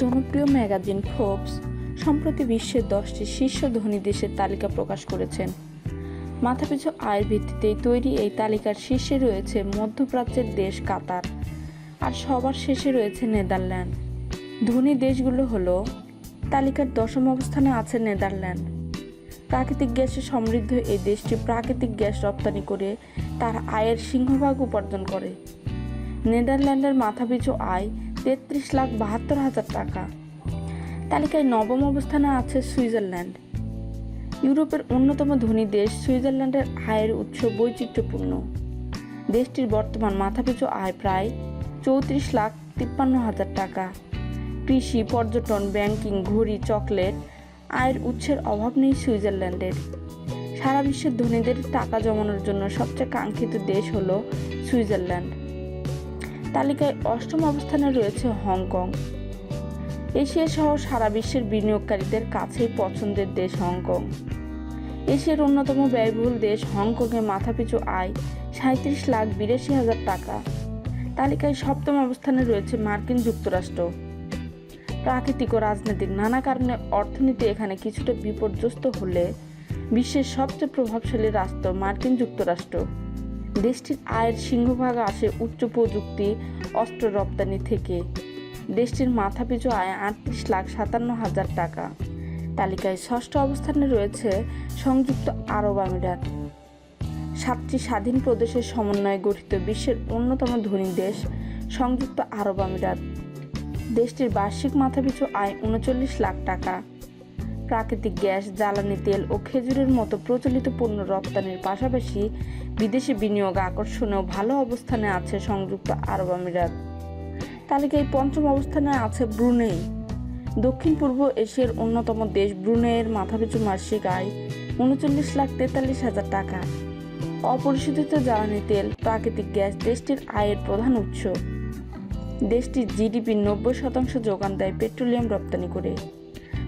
জনপ্রিয় magazine Forbes সম্প্রতি বিশ্বের দশটি শীর্ষ ধনী দেশের তালিকা প্রকাশ করেছেন। মাথাপিছু আয়ের ভিত্তিতেই তৈরি এই তালিকার শীর্ষে রয়েছে মধ্যপ্রাচ্যের দেশ কাতার, আর সবার শেষে রয়েছে নেদারল্যান্ড। ধনী দেশগুলো হলো, তালিকার দশম অবস্থানে আছে নেদারল্যান্ড। প্রাকৃতিক গ্যাসে সমৃদ্ধ এই দেশটি প্রাকৃতিক গ্যাস রপ্তানি করে তার আয়ের সিংহভাগ উপার্জন করে। নেদারল্যান্ডের মাথাপিছু আয় তেত্রিশ লাখ বাহাত্তর হাজার টাকা। তালিকায় নবম অবস্থানে আছে সুইজারল্যান্ড। ইউরোপের অন্যতম ধনী দেশ সুইজারল্যান্ডের আয়ের উৎস বৈচিত্র্যপূর্ণ। দেশটির বর্তমান মাথাপিছু আয় প্রায় চৌত্রিশ লাখ তিপ্পান্ন হাজার টাকা। কৃষি, পর্যটন, ব্যাংকিং, ঘড়ি, চকলেট আয়ের উৎসের অভাব নেই সুইজারল্যান্ডের। সারা বিশ্বের ধনীদের টাকা জমানোর জন্য সবচেয়ে কাঙ্ক্ষিত দেশ হলো সুইজারল্যান্ড। তালিকায় অষ্টম অবস্থানে রয়েছে হংকং। এশিয়া সহ সারা বিশ্বের বিনিয়োগকারীদের কাছেই পছন্দের দেশ হংকং। এশিয়ার অন্যতম ব্যয়বহুল দেশ হংকংয়ে মাথাপিছু আয় সাঁত্রিশ লাখ বিরাশি হাজার টাকা। তালিকায় সপ্তম অবস্থানে রয়েছে মার্কিন যুক্তরাষ্ট্র। প্রাকৃতিক ও রাজনৈতিক নানা কারণে অর্থনীতি এখানে কিছুটা বিপর্যস্ত হলে বিশ্বের সবচেয়ে প্রভাবশালী রাষ্ট্র মার্কিন যুক্তরাষ্ট্র। দেশটির আয়ের সিংহভাগ আসে উচ্চ প্রযুক্তি, অস্ত্র রপ্তানি থেকে। দেশটির মাথাপিছু আয় আটত্রিশ লাখ সাতান্ন হাজার টাকা। তালিকায় ষষ্ঠ অবস্থানে রয়েছে সংযুক্ত আরব আমিরাত। সাতটি স্বাধীন প্রদেশের সমন্বয়ে গঠিত বিশ্বের অন্যতম ধনী দেশ, সংযুক্ত আরব আমিরাত। দেশটির বার্ষিক মাথাপিছু আয় উনচল্লিশ লাখ টাকা। প্রাকৃতিক গ্যাস, জ্বালানি তেল ও খেজুরের মতো প্রচলিত পণ্য রপ্তানির পাশাপাশি বিদেশি বিনিয়োগ আকর্ষণেও ভালো অবস্থানে আছে সংযুক্ত আরব আমিরাত। তালিকায় পঞ্চম অবস্থানে আছে ব্রুনেই। দক্ষিণ পূর্ব এশিয়ার অন্যতম দেশ ব্রুনেইয়ের মাথাপিছু মাসিক আয় উনচল্লিশ লাখ তেতাল্লিশ হাজার টাকা। অপরিশোধিত জ্বালানি তেল, প্রাকৃতিক গ্যাস দেশটির আয়ের প্রধান উৎস। দেশটির জিডিপির নব্বই শতাংশ যোগান দেয় পেট্রোলিয়াম রপ্তানি করে।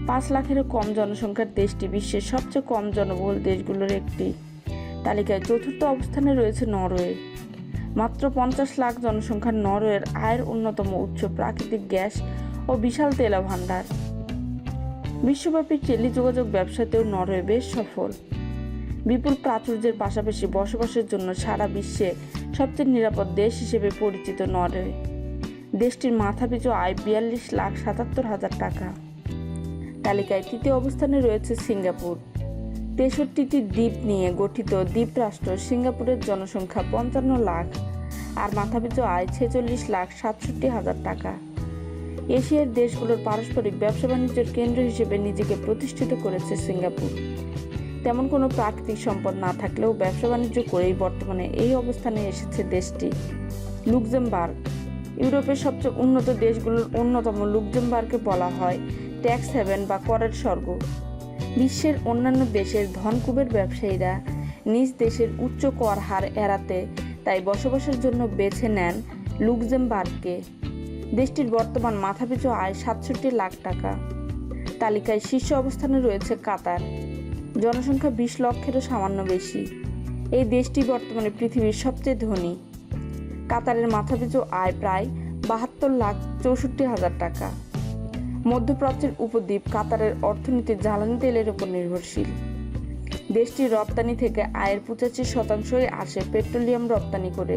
পাঁচ লাখেরও কম জনসংখ্যার দেশটি বিশ্বের সবচেয়ে কম জনবহুল দেশগুলোর একটি তালিকায় চতুর্থ অবস্থানে রয়েছে নরওয়ে। মাত্র পঞ্চাশ লাখ জনসংখ্যার নরওয়ের আয়ের অন্যতম উৎস প্রাকৃতিক গ্যাস ও বিশাল তেলা ভাণ্ডার। বিশ্বব্যাপী টেলিযোগাযোগ ব্যবসাতেও নরওয়ে বেশ সফল। বিপুল প্রাচুর্যের পাশাপাশি বসবাসের জন্য সারা বিশ্বে সবচেয়ে নিরাপদ দেশ হিসেবে পরিচিত নরওয়ে। দেশটির মাথাপিছু আয় বিয়াল্লিশ লাখ সাতাত্তর হাজার টাকা। তালিকায় তৃতীয় অবস্থানে রয়েছে সিঙ্গাপুর। তেষট্টিটি দ্বীপ নিয়ে গঠিত দ্বীপরাষ্ট্র সিঙ্গাপুরের জনসংখ্যা পঞ্চান্ন লাখ আর মাথাপিছু আয় ছেচল্লিশ লাখ সাতষট্টি হাজার টাকা। এশিয়ার দেশগুলোর পারস্পরিক ব্যবসা বাণিজ্যের কেন্দ্র হিসেবে নিজেকে প্রতিষ্ঠিত করেছে সিঙ্গাপুর। তেমন কোনো প্রাকৃতিক সম্পদ না থাকলেও ব্যবসা বাণিজ্য করেই বর্তমানে এই অবস্থানে এসেছে দেশটি। লুক্সেমবার্গ, ইউরোপের সবচেয়ে উন্নত দেশগুলোর অন্যতম লুক্সেমবার্গকে বলা হয় ট্যাক্স হ্যাভেন বা করের স্বর্গ। বিশ্বের অন্যান্য দেশের ধনকুবের ব্যবসায়ীরা নিজ দেশের উচ্চ কর হার এড়াতে তাই বসবাসের জন্য বেছে নেন লুক্সেমবার্গকে। দেশটির বর্তমান মাথাপিছু আয় সাতষট্টি লাখ টাকা। তালিকায় শীর্ষ অবস্থানে রয়েছে কাতার। জনসংখ্যা বিশ লক্ষেরও সামান্য বেশি। এই দেশটি বর্তমানে পৃথিবীর সবচেয়ে ধনী। কাতারের মাথাপিছু আয় প্রায় বাহাত্তর লাখ চৌষট্টি হাজার টাকা। মধ্যপ্রাচ্যের উপদ্বীপ কাতারের অর্থনীতি জ্বালানি তেলের উপর নির্ভরশীল। দেশটির রপ্তানি থেকে আয়ের পঁচাশি শতাংশই আসে পেট্রোলিয়াম রপ্তানি করে।